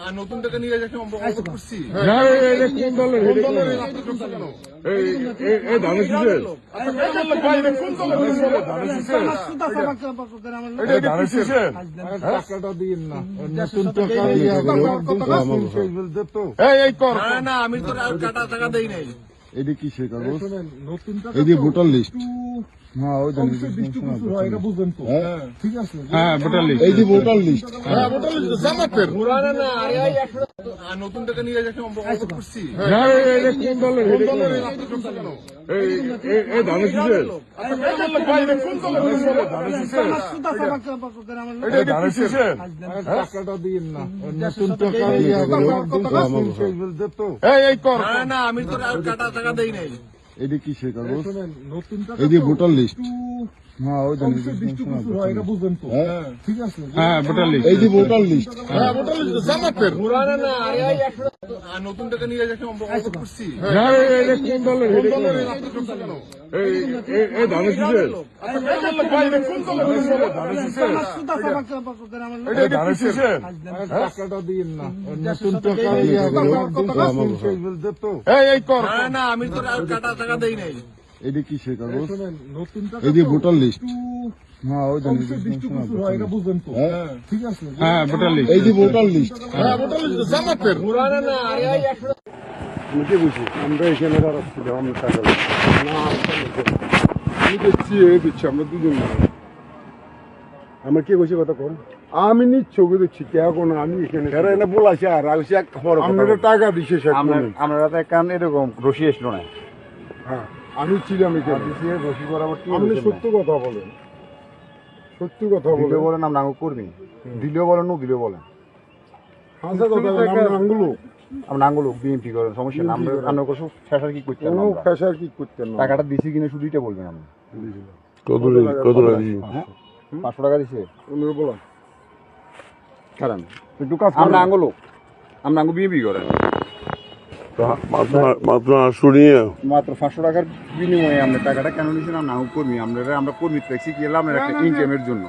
আর নতুন টাকা নিয়ে যাকে অবগত করছি না, এই- এই- এই কোন দলের? এই ধানের শীষের? এটা? এটা আমি তো আর কাটা টাকা দেই নাই এটা কি সে কাগজ নতুন টাকা এই যে ভোটার লিস্ট হ্যাঁ ওই জন্য এটা বুঝবেন তো। ঠিক আছে। হ্যাঁ ভোটার লিস্ট এই যে ভোটার লিস্ট হ্যাঁ, ভোটার লিস্ট জামাতের। আর নতুন টাকা না, এই-? এই কোন দলের কোন দলের? এই এই আমি তো আর কাটা টাকা দেই নাই। এটা কি সে কাগজ? এই যে ভোটার লিস্ট। হ্যাঁ ওই বুঝবেন তো। ঠিক আছে। হ্যাঁ ভোটার লিস্ট। এই যে ভোটার লিস্ট। হ্যাঁ, ভোটার লিস্ট জামাতের। আর নতুন টাকা নিয়ে যাকে অবগত করছি না, এই কোন দলের? কোন দলের দলের? আপনি করছেন কেন? এই এই- এই ধানের শীষের? আচ্ছা, কোন দলের ভাই, এটা কোন দলের হয়েছে? ধানের শীষের? এটা ধানের শীষের? টাকাটা দিন না নতুন টাকা দিয়ে তো এই এই কর না না আমি তো কাটা টাকা দেই নাই এটা কি সে কাগজ নতুন টাকা এই যে ভোটার লিস্ট। হ্যাঁ ওই তো। ঠিক আছে। হ্যাঁ ভোটার লিস্ট। এই যে ভোটার লিস্ট। হ্যাঁ, ভোটার লিস্ট জামাতের। আমি কে বুঝি? আমরা এখানে দাঁড়াচ্ছিলাম আমি টাকা আমি দেখছি এ দিচ্ছি আমরা দুজন আমার কে বসে কথা কন? আমি নিচ্ছ দেখছি কে এখন আমি এখানে এরা এনে বলাছে আর আমি এক খবর আপনারা টাকা দিছে আমরা তো একখান এরকম রশি এসলো না। হ্যাঁ। আমি ছিলাম এখানে। আপনি সত্য কথা বলেন। সত্য কথা দিলেও বলেন। বলেন আমরা আঙুল করবি দিলেও বলেন নো দিলেও বলেন। আমরা আঙ্গুলো বিএমপি করেন সমস্যা না আমরা আমরা কিছু ফেসার কি করতে কোনো ফ্যাশার কি করতেন না। টাকাটা দিছি কিনে শুধু এটা বলবেন আপনি। কত কত হ্যাঁ পাঁচশো। টাকা দিছে? পনেরো বলা। কারণ একটু কাজ আমরা আঙুল আমরা আঙুল বিএমপি করেন। মাত্র শুনিয়ে মাত্র পাঁচশো টাকার বিনিময়ে আমরা টাকাটা কেন আমরা কর্মী আমরা আমরা কর্মী কি একটা ইনকামের জন্য।